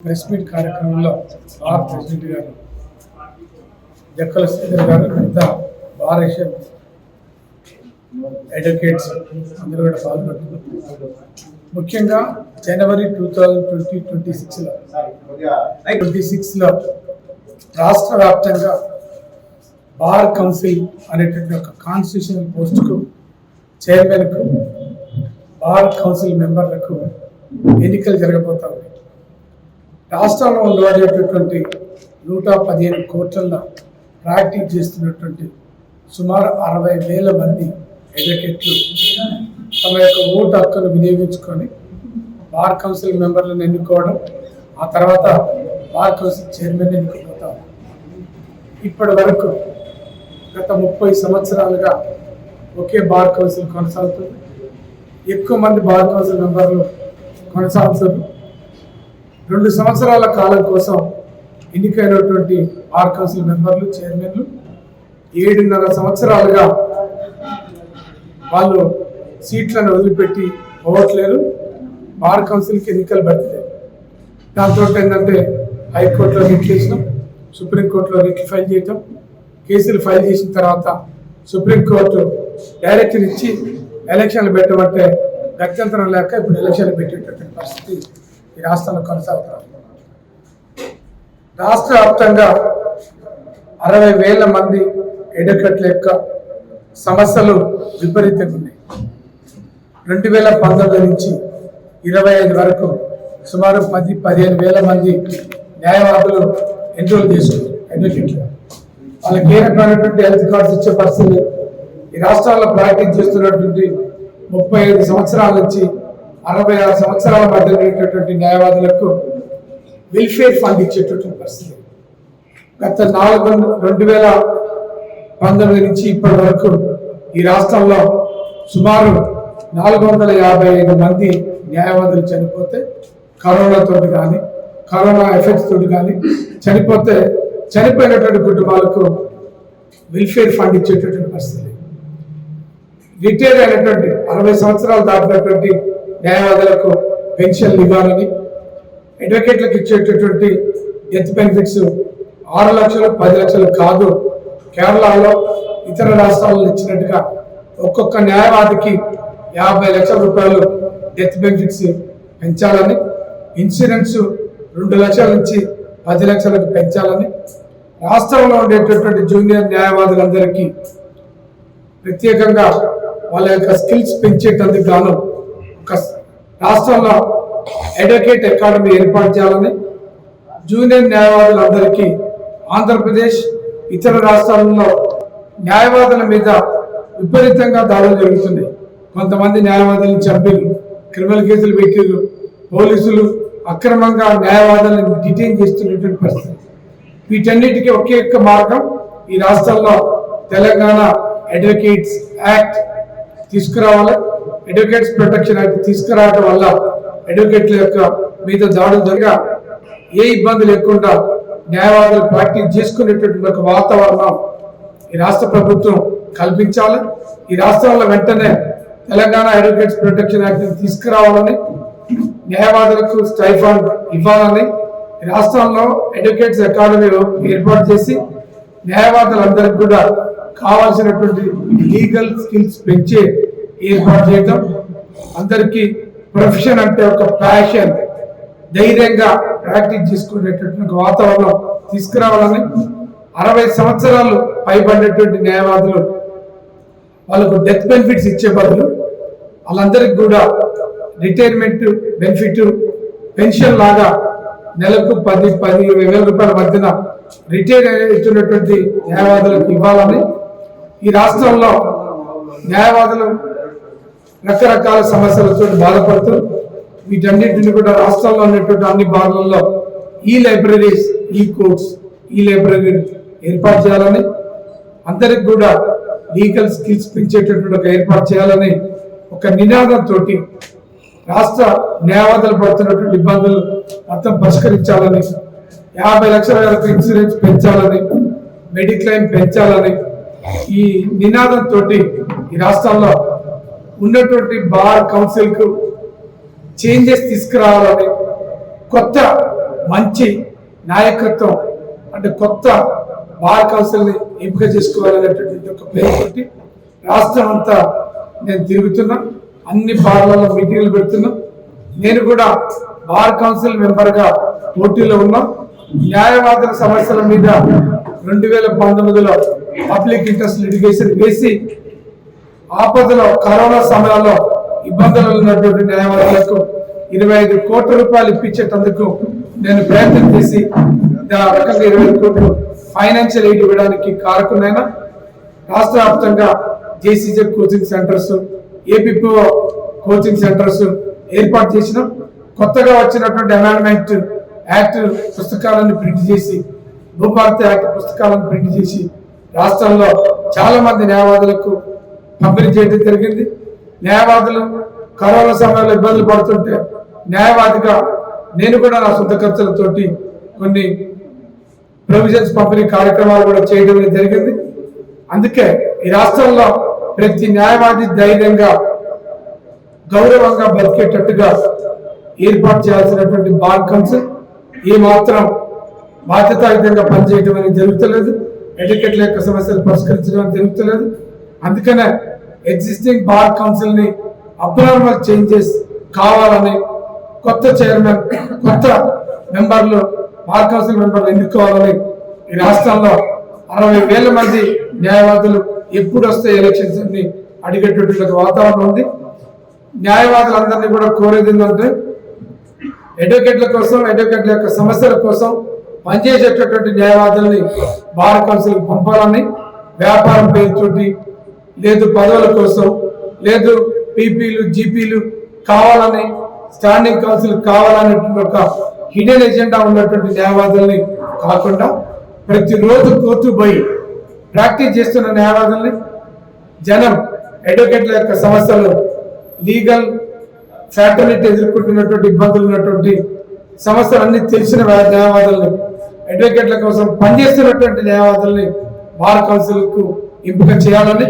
Press meet కార్యక్రమంలో bar president గారు జక్కల శ్రీధర్ గారు మిగతా బార్ ఏషియన్ అడ్వకేట్స్ అందరూ కూడా పాల్గొంటున్నారు. ముఖ్యంగా జనవరి టూ థౌజండ్ ట్వంటీ ట్వంటీ సిక్స్లో ట్వంటీ సిక్స్లో రాష్ట్ర వ్యాప్తంగా బార్ కౌన్సిల్ అనేటువంటి ఒక కాన్స్టిట్యూషనల్ పోస్టుకు చైర్మన్కు బార్ కౌన్సిల్ మెంబర్లకు ఎన్నికలు జరగబోతా రాష్ట్రంలో ఉండబడేటటువంటి నూట పదిహేను కోట్లలో ప్రాక్టీస్ చేస్తున్నటువంటి సుమారు అరవై వేల మంది అడ్వకేట్లు తమ యొక్క ఓటు హక్కును వినియోగించుకొని బార్ కౌన్సిల్ మెంబర్లను ఎన్నుకోవడం ఆ తర్వాత బార్ కౌన్సిల్ చైర్మన్ ఎన్నుకోబోతాం ఇప్పటి వరకు గత ముప్పై సంవత్సరాలుగా ఒకే బార్ కౌన్సిల్ కొనసాగుతుంది. ఎక్కువ మంది బార్ కౌన్సిల్ మెంబర్లు కొనసాగుతుంది రెండు సంవత్సరాల కాలం కోసం ఎన్నికైనటువంటి ఆర్ కౌన్సిల్ మెంబర్లు చైర్మన్లు ఏడున్నర సంవత్సరాలుగా వాళ్ళు సీట్లను వదిలిపెట్టి పోవట్లేరు బార్ కౌన్సిల్కి ఎన్నికలు పెడతలేదు దాంతో ఏంటంటే హైకోర్టులో రిట్ చేసినాం సుప్రీంకోర్టులో రిట్ ఫైల్ చేయటం కేసులు ఫైల్ చేసిన తర్వాత సుప్రీంకోర్టు డైరెక్షన్ ఇచ్చి ఎలక్షన్లు పెట్టమంటే గత్యంతరం లేక ఇప్పుడు ఎలక్షన్లు పెట్టేటటువంటి పరిస్థితి ఈ రాష్ట్రంలో కొనసాగుతారు. రాష్ట్ర వ్యాప్తంగా అరవై వేల మంది ఎడకట్ల యొక్క సమస్యలు విపరీతంగా ఉన్నాయి. రెండు వేల పంతొమ్మిది నుంచి ఇరవై ఐదు వరకు సుమారు పది పదిహేను వేల మంది న్యాయవాదులు ఎన్రోల్ చేసుకున్నారు అడ్వకేట్లు వాళ్ళకి ఏ రకమైనటువంటి హెల్త్ కార్డ్స్ ఇచ్చే పరిస్థితి ఈ రాష్ట్రాల్లో ప్రాక్టీస్ చేస్తున్నటువంటి ముప్పై ఐదు సంవత్సరాల నుంచి అరవై ఆరు సంవత్సరాల మధ్య ఉండేటటువంటి న్యాయవాదులకు వెల్ఫేర్ ఫండ్ ఇచ్చేటటువంటి పరిస్థితి. గత నాలుగు రెండు వేల పంతొమ్మిది నుంచి ఇప్పటి వరకు ఈ రాష్ట్రంలో సుమారు నాలుగు వందల యాభై ఐదు మంది న్యాయవాదులు చనిపోతే కరోనాతో కానీ కరోనా ఎఫెక్ట్స్ తోటి కానీ చనిపోతే చనిపోయినటువంటి కుటుంబాలకు వెల్ఫేర్ ఫండ్ ఇచ్చేటటువంటి పరిస్థితి. రిటైర్ అయినటువంటి అరవై సంవత్సరాలు దాటినటువంటి న్యాయవాదులకు పెన్షన్లు ఇవ్వాలని అడ్వకేట్లకు ఇచ్చేటటువంటి డెత్ బెనిఫిట్స్ ఆరు లక్షలు పది లక్షలు కాదు. కేరళలో ఇతర రాష్ట్రాల్లో ఇచ్చినట్టుగా ఒక్కొక్క న్యాయవాదికి యాభై లక్షల రూపాయలు డెత్ బెనిఫిట్స్ పెంచాలని ఇన్సూరెన్స్ రెండు లక్షల నుంచి పది లక్షలకు పెంచాలని రాష్ట్రంలో ఉండేటటువంటి జూనియర్ న్యాయవాదులందరికీ ప్రత్యేకంగా వాళ్ళ యొక్క స్కిల్స్ పెంచేటందుకు గాను రాష్ట్రంలో అడ్వకేట్ అకాడమీ ఏర్పాటు చేయాలని జూనియర్ న్యాయవాదులందరికీ ఆంధ్రప్రదేశ్ ఇతర రాష్ట్రాలలో న్యాయవాదుల మీద విపరీతంగా దాడులు జరుగుతున్నాయి. కొంతమంది న్యాయవాదులను చంపిరు క్రిమినల్ కేసులు పెట్టిరు పోలీసులు అక్రమంగా న్యాయవాదులను డిటైన్ చేస్తున్నటువంటి పరిస్థితి. వీటన్నిటికీ ఒకే ఒక్క మార్గం ఈ రాష్ట్రంలో తెలంగాణ అడ్వకేట్స్ యాక్ట్ తీసుకురావాలి. అడ్వకేట్స్ ప్రొటెక్షన్ యాక్ట్ తీసుకురావడం వల్ల అడ్వకేట్ల యొక్క మీద దాడులు జరగా ఏ ఇబ్బంది లేకుండా న్యాయవాదులు ప్రాక్టీస్ చేసుకునేటటువంటి ఒక వాతావరణం ఈ రాష్ట్ర ప్రభుత్వం కల్పించాలి. ఈ రాష్ట్రంలో వెంటనే తెలంగాణ అడ్వకేట్స్ ప్రొటెక్షన్ యాక్ట్ని తీసుకురావాలని న్యాయవాదులకు స్టైఫండ్ ఇవ్వాలని రాష్ట్రంలో అడ్వకేట్స్ అకాడమీ ఏర్పాటు చేసి న్యాయవాదులందరికీ కూడా కావాల్సినటువంటి లీగల్ స్కిల్స్ పెంచే ఏర్పాటు చేయటం అందరికీ ప్రొఫెషన్ అంటే ఒక ప్యాషన్. ధైర్యంగా ప్రాక్టీస్ చేసుకునేటటువంటి ఒక వాతావరణం తీసుకురావాలని అరవై సంవత్సరాలు పైబడినటువంటి న్యాయవాదులు వాళ్ళకు డెత్ బెనిఫిట్స్ ఇచ్చే బదులు వాళ్ళందరికీ కూడా రిటైర్మెంట్ బెనిఫిట్ పెన్షన్ లాగా నెలకు పది పది ఇరవై వేల రూపాయల మధ్యన రిటైర్ అవుతున్నటువంటి న్యాయవాదులకు ఇవ్వాలని ఈ రాష్ట్రంలో న్యాయవాదులు రకరకాల సమస్యలతో బాధపడుతూ వీటన్నిటిని కూడా రాష్ట్రంలో ఉన్నటువంటి అన్ని భాగాల్లో ఈ లైబ్రరీస్ ఈ కోర్ట్స్ ఈ లైబ్రరీ ఏర్పాటు చేయాలని అందరికి కూడా లీగల్ స్కిల్స్ పెంచేటటువంటి ఒక ఏర్పాటు చేయాలని ఒక నినాదంతో రాష్ట్ర న్యాయవాదులు పడుతున్నటువంటి ఇబ్బందులు మొత్తం పరిష్కరించాలని యాభై లక్షల వరకు ఇన్సూరెన్స్ పెంచాలని మెడిక్లైమ్ పెంచాలని ఈ నినాదంతో ఈ రాష్ట్రంలో ఉన్నటువంటి బార్ కౌన్సిల్కు చేంజెస్ తీసుకురావాలని కొత్త మంచి నాయకత్వం అంటే కొత్త బార్ కౌన్సిల్ని ఎంపిక చేసుకోవాలనేటువంటి ఒక పేరుతోటి రాష్ట్రం అంతా నేను తిరుగుతున్నా. అన్ని బార్లలో మీటింగ్లు పెడుతున్నా. నేను కూడా బార్ కౌన్సిల్ మెంబర్గా పోటీలో ఉన్నా. న్యాయవాదుల సమస్యల మీద రెండు వేల పంతొమ్మిదిలో పబ్లిక్ ఇంట్రెస్ట్ లిటిగేషన్ వేసి ఆపదలో కరోనా సమయంలో ఇబ్బందులు ఉన్నటువంటి న్యాయవాదులకు ఇరవై ఐదు కోట్ల రూపాయలు ఇప్పించేటందుకు నేను ప్రయత్నం చేసి రకంగా ఇరవై కోట్లు ఫైనాన్షియల్ ఎయిడ్ ఇవ్వడానికి కారకునైనా రాష్ట్ర వ్యాప్తంగా JCJ coaching centres APPO coaching centres ఏర్పాటు చేసిన కొత్తగా వచ్చినటువంటి అమెండ్మెంట్ యాక్ట్ పుస్తకాలను ప్రింట్ చేసి భూభారతి యాక్ట్ పుస్తకాలను ప్రింట్ చేసి రాష్ట్రంలో చాలా మంది న్యాయవాదులకు పంపిణీ చేయడం జరిగింది. న్యాయవాదులు కరోనా సమయంలో ఇబ్బందులు పడుతుంటే న్యాయవాదిగా నేను కూడా నా సొంత ఖర్చులతోటి కొన్ని ప్రొవిజన్స్ పంపిణీ కార్యక్రమాలు కూడా చేయడం అనేది జరిగింది. అందుకే ఈ రాష్ట్రంలో ప్రతి న్యాయవాది ధైర్యంగా గౌరవంగా బతికేటట్టుగా ఏర్పాటు చేయాల్సినటువంటి బార్ కౌన్సిల్ ఈ మాత్రం బాధ్యతాయుతంగా పనిచేయడం అనేది జరుగుతలేదు. ఎడ్యుకేట్ల యొక్క సమస్యలు పరిష్కరించడం జరుగుతలేదు. అందుకనే ఎగ్జిస్టింగ్ బార్ కౌన్సిల్ని చేంజెస్ కావాలని కొత్త చైర్మన్ కొత్త మెంబర్లు బార్ కౌన్సిల్ మెంబర్లు ఎన్నుకోవాలని ఈ రాష్ట్రంలో అరవై వేల మంది న్యాయవాదులు ఎప్పుడు వస్తే ఎలక్షన్స్ అని అడిగేటటువంటి వాతావరణం ఉంది. న్యాయవాదులందరినీ కూడా కోరేది ఏంటంటే అడ్వకేట్ల కోసం అడ్వకేట్ల యొక్క సమస్యల కోసం పనిచేసేటటువంటి న్యాయవాదుల్ని బార్ కౌన్సిల్ పంపాలని వ్యాపారం పేరుతోటి లేదు పదవుల కోసం లేదు పీపీలు జీపీలు కావాలని స్టాండింగ్ కౌన్సిల్ కావాలనేటువంటి ఒక హిడెన్ ఎజెండా ఉన్నటువంటి న్యాయవాదుల్ని కాకుండా ప్రతిరోజు కోర్టు పోయి ప్రాక్టీస్ చేస్తున్న న్యాయవాదుల్ని జనం అడ్వకేట్ల యొక్క సమస్యలు లీగల్ ఫ్యాటర్నిటీ ఎదుర్కొంటున్నటువంటి ఇబ్బందులు ఉన్నటువంటి సమస్యలన్నీ తెలిసిన న్యాయవాదుల్ని అడ్వకేట్ల కోసం పనిచేస్తున్నటువంటి న్యాయవాదుల్ని బార్ కౌన్సిల్కు ఎంపిక చేయాలని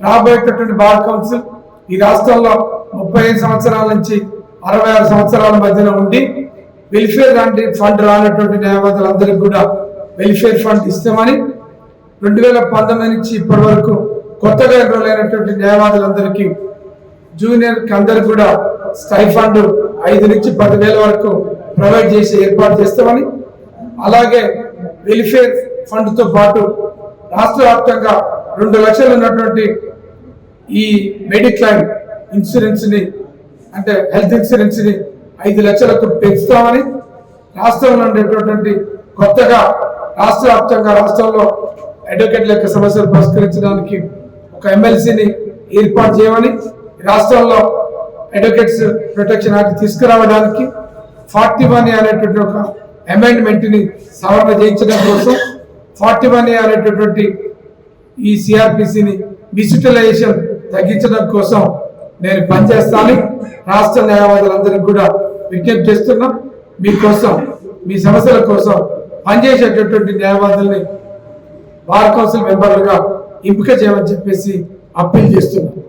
రాబోయేటటువంటి బార్ కౌన్సిల్ ఈ రాష్ట్రంలో ముప్పై ఐదు సంవత్సరాల నుంచి అరవై ఆరు సంవత్సరాల మధ్యన ఉండి వెల్ఫేర్ లాంటి ఫండ్ రానటువంటి న్యాయవాదులందరికీ కూడా వెల్ఫేర్ ఫండ్ ఇస్తామని రెండు వేల పంతొమ్మిది నుంచి ఇప్పటి వరకు కొత్తగా ఎన్రోల్ అయినటువంటి న్యాయవాదులందరికీ జూనియర్కి అందరికీ కూడా కూడా స్టైఫండ్ ఐదు నుంచి పదివేల వరకు ప్రొవైడ్ చేసి ఏర్పాటు చేస్తామని అలాగే వెల్ఫేర్ ఫండ్తో పాటు రాష్ట్ర వ్యాప్తంగా రెండు లక్షలు ఉన్నటువంటి ఈ మెడిక్లైమ్ ఇన్సూరెన్స్ని అంటే హెల్త్ ఇన్సూరెన్స్ని ఐదు లక్షలకు పెంచుతామని రాష్ట్రంలో ఉండేటటువంటి కొత్తగా రాష్ట్ర వ్యాప్తంగా రాష్ట్రంలో అడ్వకేట్ల యొక్క సమస్యలు పరిష్కరించడానికి ఒక ఎమ్మెల్సీని ఏర్పాటు చేయమని రాష్ట్రంలో అడ్వకేట్స్ ప్రొటెక్షన్ యాక్ట్ తీసుకురావడానికి ఫార్టీ వన్ అనేటువంటి ఒక అమెండ్మెంట్ని సవరణ చేయించడం కోసం ఫార్టీ వన్ అనేటటువంటి ఈ సిఆర్పిసిని డిజిటలైజేషన్ తగ్గించడం కోసం నేను పనిచేస్తాను. రాష్ట్ర న్యాయవాదులందరికీ కూడా విజ్ఞప్తి చేస్తున్నాం. మీకోసం మీ సమస్యల కోసం పనిచేసేటటువంటి న్యాయవాదుల్ని బార్ కౌన్సిల్ మెంబర్లుగా ఎంపిక చేయమని చెప్పేసి అప్పీల్ చేస్తున్నాను